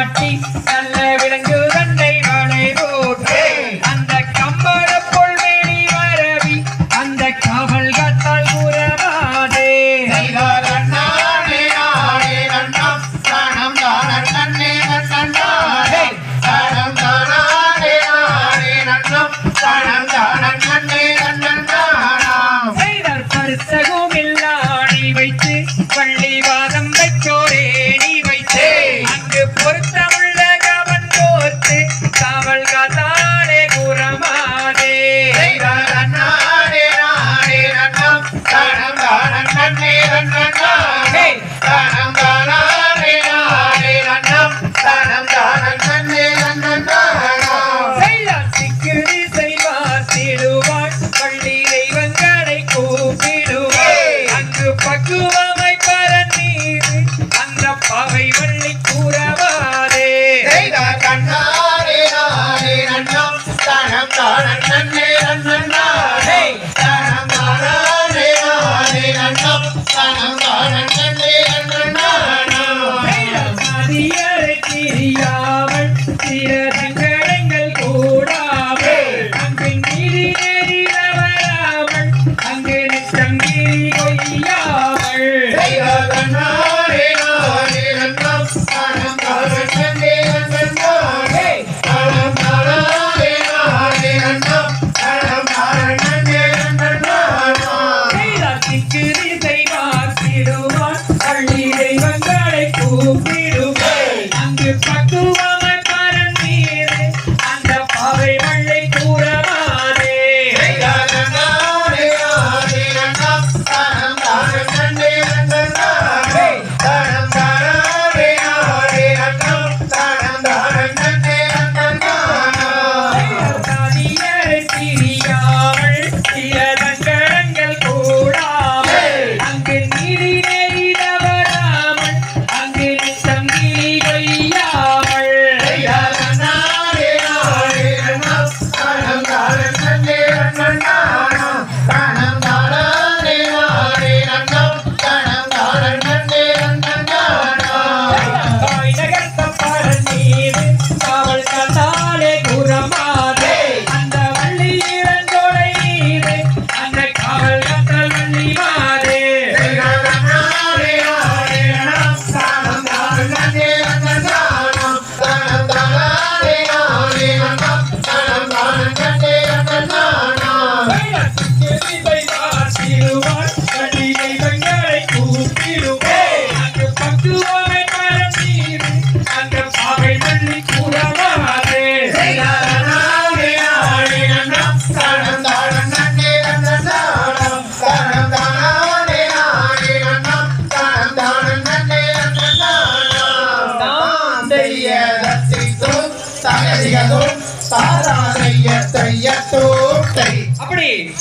parties காரணமே தனம் தனம் தனம் தனம் தனம் சகதிகதோ சாராதைய தையத்தோட்டை அப்படி.